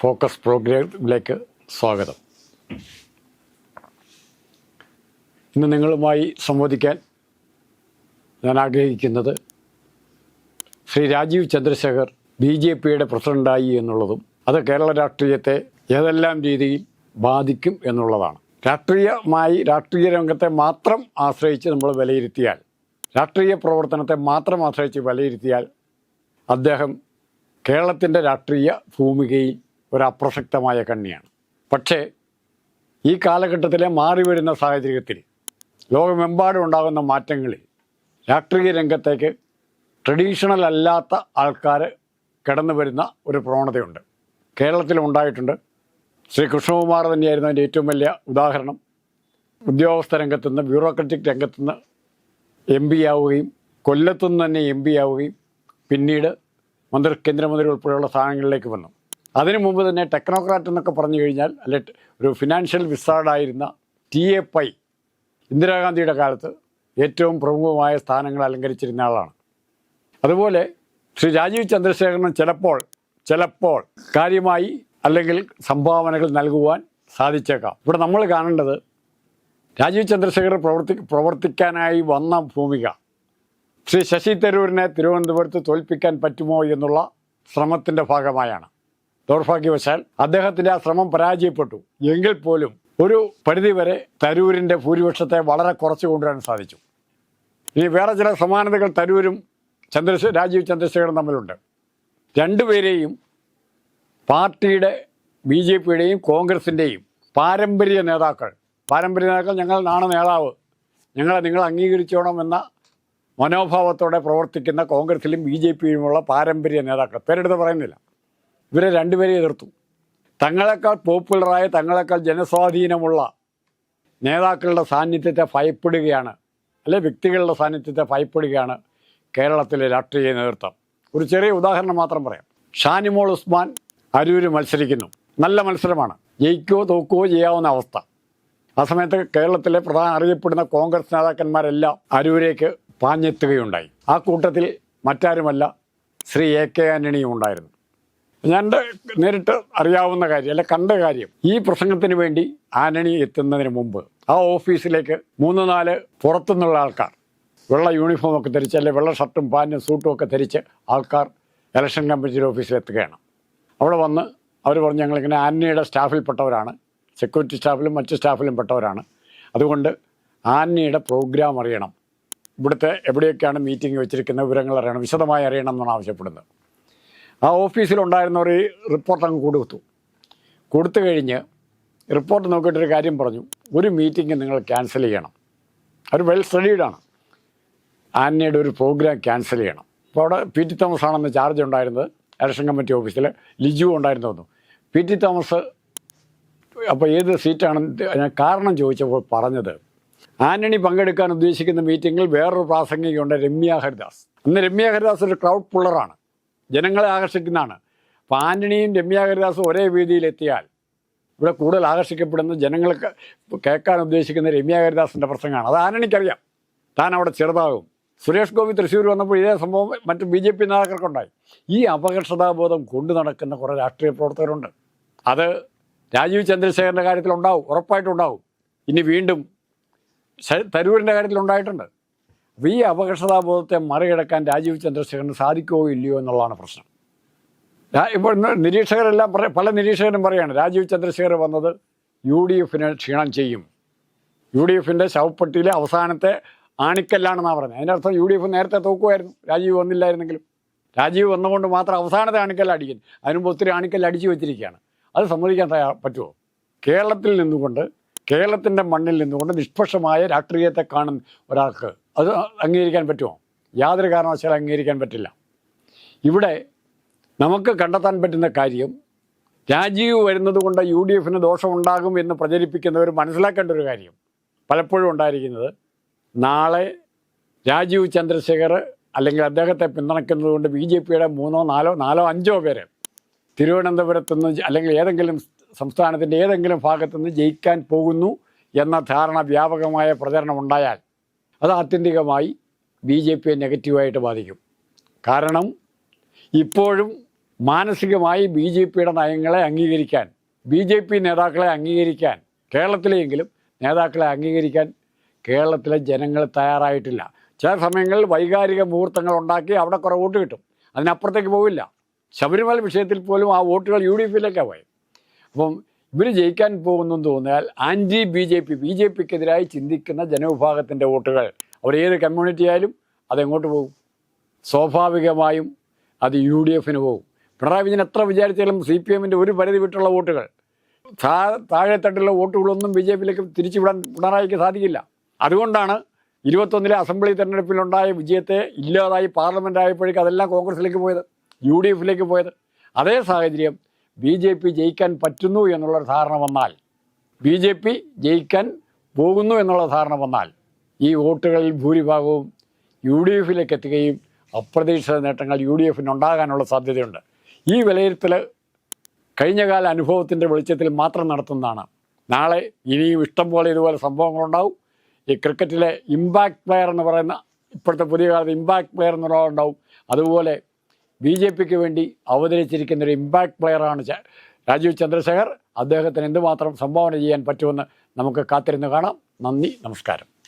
Focus പ്രോഗ്രാമിലേക്ക് സ്വാഗതം. ഇന്ന് നിങ്ങളുമായി സംവദിക്കാൻ ഞാൻ ആഗ്രഹിക്കുന്നത് ശ്രീ രാജീവ് ചന്ദ്രശേഖർ ബി ജെ പിയുടെ പ്രസിഡന്റായി എന്നുള്ളതും അത് കേരള രാഷ്ട്രീയത്തെ ഏതെല്ലാം രീതിയിൽ ബാധിക്കും എന്നുള്ളതാണ്. രാഷ്ട്രീയമായി രാഷ്ട്രീയ രംഗത്തെ മാത്രം ആശ്രയിച്ച് നമ്മൾ വിലയിരുത്തിയാൽ രാഷ്ട്രീയ പ്രവർത്തനത്തെ മാത്രം ആശ്രയിച്ച് വിലയിരുത്തിയാൽ അദ്ദേഹം കേരളത്തിന്റെ രാഷ്ട്രീയ ഭൂമികയിൽ ഒരു അപ്രസക്തമായ കണ്ണിയാണ്. പക്ഷേ ഈ കാലഘട്ടത്തിലെ മാറി വരുന്ന സാഹചര്യത്തിൽ ലോകമെമ്പാടും ഉണ്ടാകുന്ന മാറ്റങ്ങളിൽ രാഷ്ട്രീയ രംഗത്തേക്ക് ട്രഡീഷണൽ അല്ലാത്ത ആൾക്കാർ കടന്നു വരുന്ന ഒരു പ്രവണതയുണ്ട്. കേരളത്തിൽ ഉണ്ടായിട്ടുണ്ട്. ശ്രീ കൃഷ്ണകുമാർ തന്നെയായിരുന്നു അതിന്റെ ഏറ്റവും വലിയ ഉദാഹരണം. ഉദ്യോഗസ്ഥ രംഗത്തുനിന്ന് ബ്യൂറോക്രറ്റിക് രംഗത്തുനിന്ന് എം പി ആവുകയും കൊല്ലത്തുനിന്ന് തന്നെ എം പി ആവുകയും പിന്നീട് മന്ത്രി കേന്ദ്രമന്ത്രി ഉൾപ്പെടെയുള്ള സ്ഥാനങ്ങളിലേക്ക് വന്നു. അതിനു മുമ്പ് തന്നെ ടെക്നോക്രാറ്റ് എന്നൊക്കെ പറഞ്ഞു കഴിഞ്ഞാൽ അല്ലെ ഒരു ഫിനാൻഷ്യൽ വിസാർഡായിരുന്ന ടി എ പൈ ഇന്ദിരാഗാന്ധിയുടെ കാലത്ത് ഏറ്റവും പ്രമുഖമായ സ്ഥാനങ്ങൾ അലങ്കരിച്ചിരുന്ന ആളാണ്. അതുപോലെ ശ്രീ രാജീവ് ചന്ദ്രശേഖരൻ ചിലപ്പോൾ ചിലപ്പോൾ കാര്യമായി അല്ലെങ്കിൽ സംഭാവനകൾ നൽകുവാൻ സാധിച്ചേക്കാം. ഇവിടെ നമ്മൾ കാണേണ്ടത് രാജീവ് ചന്ദ്രശേഖർ പ്രവർത്തി പ്രവർത്തിക്കാനായി വന്ന ഭൂമിക. ശ്രീ ശശി തരൂരിനെ തിരുവനന്തപുരത്ത് തോൽപ്പിക്കാൻ പറ്റുമോ എന്നുള്ള ശ്രമത്തിന്റെ ഭാഗമായാണ്. ദൗർഭാഗ്യവശാൽ അദ്ദേഹത്തിന്റെ ആ ശ്രമം പരാജയപ്പെട്ടു. എങ്കിൽ പോലും ഒരു പരിധിവരെ തരൂരിന്റെ ഭൂരിപക്ഷത്തെ വളരെ കുറച്ച് കൊണ്ടുവരാൻ സാധിച്ചു. ഇനി വേറെ ചില സമാനതകൾ തരൂരും ചന്ദ്രശേ രാജീവ് ചന്ദ്രശേഖരൻ തമ്മിലുണ്ട്. രണ്ടുപേരെയും പാർട്ടിയുടെ ബി ജെ പിയുടെയും കോൺഗ്രസിന്റെയും പാരമ്പര്യ നേതാക്കൾ. പാരമ്പര്യ നേതാക്കൾ ഞങ്ങളാണ് നേതാവ്. ഞങ്ങളെ നിങ്ങൾ അംഗീകരിച്ചോണം എന്ന മനോഭാവത്തോടെ പ്രവർത്തിക്കുന്ന കോൺഗ്രസിലും ബി ജെ പിയിലുമുള്ള പാരമ്പര്യ നേതാക്കൾ. പേരെടുത്ത് പറയുന്നില്ല. ഇവരെ രണ്ടുപേരെ എതിർത്തു. തങ്ങളെക്കാൾ പോപ്പുലറായ തങ്ങളെക്കാൾ ജനസ്വാധീനമുള്ള നേതാക്കളുടെ സാന്നിധ്യത്തെ ഭയപ്പെടുകയാണ് അല്ലെ വ്യക്തികളുടെ സാന്നിധ്യത്തെ ഭയപ്പെടുകയാണ് കേരളത്തിലെ രാഷ്ട്രീയ നേതൃത്വം. ഒരു ചെറിയ ഉദാഹരണം മാത്രം പറയാം. ഷാനിമോൾ ഉസ്മാൻ അരൂര് മത്സരിക്കുന്നു. നല്ല മത്സരമാണ്. ജയിക്കുകയോ തോക്കുകയോ ചെയ്യാവുന്ന അവസ്ഥ. ആ സമയത്ത് കേരളത്തിലെ പ്രധാന അറിയപ്പെടുന്ന കോൺഗ്രസ് നേതാക്കന്മാരെല്ലാം അരൂരേക്ക് പാഞ്ഞെത്തുകയുണ്ടായി. ആ കൂട്ടത്തിൽ മറ്റാരുമല്ല ശ്രീ എ കെ ആന്റണിയും ഉണ്ടായിരുന്നു. ഞാൻ നേരിട്ട് അറിയാവുന്ന കാര്യം അല്ലെ കണ്ട കാര്യം. ഈ പ്രസംഗത്തിന് വേണ്ടി ആനണി എത്തുന്നതിന് മുമ്പ് ആ ഓഫീസിലേക്ക് മൂന്ന് നാല് പുറത്തുനിന്നുള്ള ആൾക്കാർ വെള്ള യൂണിഫോം ഒക്കെ ധരിച്ച് അല്ലെ വെള്ള ഷർട്ടും പാന്റും സൂട്ടും ഒക്കെ ധരിച്ച് ആൾക്കാർ ഇലക്ഷൻ കമ്മിറ്റിയുടെ ഓഫീസിൽ എത്തുകയാണ്. അവിടെ വന്ന് അവർ പറഞ്ഞു ഞങ്ങളിങ്ങനെ ആന്നിയുടെ സ്റ്റാഫിൽപ്പെട്ടവരാണ് സെക്യൂരിറ്റി സ്റ്റാഫിലും മറ്റ് സ്റ്റാഫിലും പെട്ടവരാണ്. അതുകൊണ്ട് ആന്നിയുടെ പ്രോഗ്രാം അറിയണം. ഇവിടുത്തെ എവിടെയൊക്കെയാണ് മീറ്റിംഗ് വെച്ചിരിക്കുന്ന വിവരങ്ങൾ അറിയണം. വിശദമായി അറിയണം എന്നാണ് ആവശ്യപ്പെടുന്നത്. ആ ഓഫീസിലുണ്ടായിരുന്നവർ ഒരു റിപ്പോർട്ട് അങ്ങ് കൊടുത്തു. കൊടുത്തു കഴിഞ്ഞ് റിപ്പോർട്ട് നോക്കിയിട്ടൊരു കാര്യം പറഞ്ഞു. ഒരു മീറ്റിംഗ് നിങ്ങൾ ക്യാൻസൽ ചെയ്യണം. അവർ വെൽ സ്റ്റഡീഡാണ് ആന്യയുടെ ഒരു പ്രോഗ്രാം ക്യാൻസൽ ചെയ്യണം. അപ്പോൾ അവിടെ പി ടി തോമസ് ആണെന്ന് ചാർജ് ഉണ്ടായിരുന്നത്. ഇലക്ഷൻ കമ്മിറ്റി ഓഫീസിൽ ലിജു ഉണ്ടായിരുന്നു തോന്നുന്നു. പി ടി തോമസ് അപ്പോൾ ഏത് സീറ്റാണെന്ന് ഞാൻ കാരണം ചോദിച്ചപ്പോൾ പറഞ്ഞത് ആന്റണി പങ്കെടുക്കാൻ ഉദ്ദേശിക്കുന്ന മീറ്റിങ്ങിൽ വേറൊരു പ്രാസംഗികയുണ്ട് രമ്യ ഹരിദാസ്. അന്ന് രമ്യ ഹരിദാസ് ഒരു ക്രൗഡ് പുള്ളറാണ് ജനങ്ങളെ ആകർഷിക്കുന്നതാണ്. അപ്പോൾ ആന്റണിയും രമ്യ ഒരേ വേദിയിലെത്തിയാൽ ഇവിടെ കൂടുതൽ ആകർഷിക്കപ്പെടുന്ന ജനങ്ങൾക്ക് കേൾക്കാൻ ഉദ്ദേശിക്കുന്ന രമ്യ ഹരിദാസിന്റെ പ്രസംഗമാണ്. അത് ആന്റണിക്കറിയാം. താൻ അവിടെ ചെറുതാകും. സുരേഷ് ഗോപി തൃശ്ശൂർ വന്നപ്പോൾ ഇതേ സംഭവം മറ്റ് ബി ജെ പി നേതാക്കൾക്കുണ്ടായി. ഈ അപകർഷതാബോധം കൊണ്ടു നടക്കുന്ന കുറേ രാഷ്ട്രീയ പ്രവർത്തകരുണ്ട്. അത് രാജീവ് ചന്ദ്രശേഖരന്റെ കാര്യത്തിലുണ്ടാവും ഉറപ്പായിട്ടുണ്ടാവും ഇനി വീണ്ടും തരൂരിന്റെ അപ്പോൾ ഈ അപകർഷതാബോധത്തെ മറികടക്കാൻ രാജീവ് ചന്ദ്രശേഖരന് സാധിക്കുമോ ഇല്ലയോ എന്നുള്ളതാണ് പ്രശ്നം. ഇപ്പോൾ നിരീക്ഷകരെല്ലാം പല നിരീക്ഷകരും പറയാണ് രാജീവ് ചന്ദ്രശേഖർ വന്നത് യു ഡി എഫിനെ ക്ഷീണം ചെയ്യും. യു ഡി എഫിന്റെ ശവപ്പെട്ടിയിലെ അവസാനത്തെ ആണിക്കല്ലാണെന്നാണ് പറഞ്ഞത്. അതിന്റെ അർത്ഥം യു ഡി എഫ് നേരത്തെ തോക്കുമായിരുന്നു. രാജീവ് വന്നില്ലായിരുന്നെങ്കിലും. രാജീവ് വന്നുകൊണ്ട് മാത്രം അവസാനത്തെ ആണിക്കല്ല അടിക്കുന്നു അതിനുമ്പ് ഒത്തിരി ആണിക്കല്ല അടിച്ചു വെച്ചിരിക്കുകയാണ്. അത് സമ്മതിക്കാൻ പറ്റുമോ കേരളത്തിൽ നിന്നുകൊണ്ട് കേരളത്തിന്റെ മണ്ണിൽ നിന്നുകൊണ്ട് നിഷ്പക്ഷമായ രാഷ്ട്രീയത്തെ കാണുന്ന ഒരാൾക്ക് അത് അംഗീകരിക്കാൻ പറ്റുമോ? യാതൊരു കാരണവശാലും അംഗീകരിക്കാൻ പറ്റില്ല. ഇവിടെ നമുക്ക് കണ്ടെത്താൻ പറ്റുന്ന കാര്യം രാജീവ് വരുന്നത് കൊണ്ട് യു ഡി എഫിന് ദോഷമുണ്ടാകും എന്ന് പ്രചരിപ്പിക്കുന്നവർ മനസ്സിലാക്കേണ്ട ഒരു കാര്യം. പലപ്പോഴും ഉണ്ടായിരിക്കുന്നത് നാളെ രാജീവ് ചന്ദ്രശേഖർ അല്ലെങ്കിൽ അദ്ദേഹത്തെ പിന്തുണയ്ക്കുന്നത് കൊണ്ട് ബി ജെ പിയുടെ മൂന്നോ നാലോ നാലോ അഞ്ചോ പേര് തിരുവനന്തപുരത്തു നിന്ന് അല്ലെങ്കിൽ ഏതെങ്കിലും സംസ്ഥാനത്തിന്റെ ഏതെങ്കിലും ഭാഗത്തു നിന്ന് ജയിക്കാൻ പോകുന്നു എന്ന ധാരണ വ്യാപകമായ പ്രചരണം ഉണ്ടായാൽ അത് ആത്യന്തികമായി ബി ജെ പിയെ നെഗറ്റീവായിട്ട് ബാധിക്കും. കാരണം ഇപ്പോഴും മാനസികമായി ബി ജെ പിയുടെ നയങ്ങളെ അംഗീകരിക്കാൻ ബി ജെ പി നേതാക്കളെ അംഗീകരിക്കാൻ കേരളത്തിലെങ്കിലും നേതാക്കളെ അംഗീകരിക്കാൻ കേരളത്തിലെ ജനങ്ങൾ തയ്യാറായിട്ടില്ല. ചില സമയങ്ങളിൽ വൈകാരിക മുഹൂർത്തങ്ങൾ ഉണ്ടാക്കി അവിടെ കുറേ വോട്ട് കിട്ടും. അതിനപ്പുറത്തേക്ക് പോവില്ല. ശബരിമല വിഷയത്തിൽ പോലും ആ വോട്ടുകൾ യു ഡി എഫിലേക്കാണ് പോയത് അപ്പം ഇവർ ജയിക്കാൻ പോകുന്നു തോന്നിയാൽ anti B J P B J പിക്കെതിരായി ചിന്തിക്കുന്ന ജനവിഭാഗത്തിന്റെ വോട്ടുകൾ. അവർ ഏത് കമ്മ്യൂണിറ്റി ആയാലും അതെങ്ങോട്ട് പോകും? സ്വാഭാവികമായും അത് യു ഡി എഫിന് പോകും. പിണറായി വിജയൻ എത്ര വിചാരിച്ചാലും സി പി എമ്മിന്റെ ഒരു പരിധി വിട്ടുള്ള വോട്ടുകൾ. താഴെത്തട്ടിലുള്ള വോട്ടുകളൊന്നും ബി ജെ പിയിലേക്ക് തിരിച്ചുവിടാൻ പിണറായിക്ക് സാധിക്കില്ല. അതുകൊണ്ടാണ് ഇരുപത്തൊന്നിലെ അസംബ്ലി തെരഞ്ഞെടുപ്പിലുണ്ടായ വിജയത്തെ ഇല്ലാതായി പാർലമെന്റ് ആയപ്പോഴേക്കും അതെല്ലാം കോൺഗ്രസിലേക്ക് പോയത് യു ഡി എഫിലേക്ക് പോയത്. അതേ സാഹചര്യം ബി ജെ പി ജയിക്കാൻ പറ്റുന്നു എന്നുള്ള ധാരണ വന്നാൽ ബി ജെ പി ജയിക്കാൻ പോകുന്നു എന്നുള്ള ധാരണ വന്നാൽ ഈ വോട്ടുകളിൽ ഭൂരിഭാഗവും യു ഡി എഫിലേക്ക് എത്തുകയും അപ്രതീക്ഷിത നേട്ടങ്ങൾ യു ഡി എഫിന് ഉണ്ടാകാനുള്ള സാധ്യതയുണ്ട്. ഈ വിലയിരുത്തൽ കഴിഞ്ഞകാല അനുഭവത്തിന്റെ വെളിച്ചത്തിൽ മാത്രം നടത്തുന്നതാണ്. നാളെ ഇനിയും ഇഷ്ടം പോലെ ഇതുപോലെ സംഭവങ്ങളുണ്ടാവും. ഈ ക്രിക്കറ്റിലെ ഇമ്പാക്ട് പ്ലെയർ എന്ന് പറയുന്ന ഇപ്പോഴത്തെ പുതിയ കാലത്ത് ഇമ്പാക്ട് പ്ലെയർ എന്നുള്ളതുണ്ടാവും അതുപോലെ ബി ജെ പിക്ക് വേണ്ടി അവതരിച്ചിരിക്കുന്ന ഒരു ഇമ്പാക്ട് പ്ലെയറാണ് രാജീവ് ചന്ദ്രശേഖർ. അദ്ദേഹത്തിന് എന്തുമാത്രം സംഭാവന ചെയ്യാൻ പറ്റുമെന്ന് നമുക്ക് കാത്തിരുന്ന് കാണാം. നന്ദി നമസ്കാരം.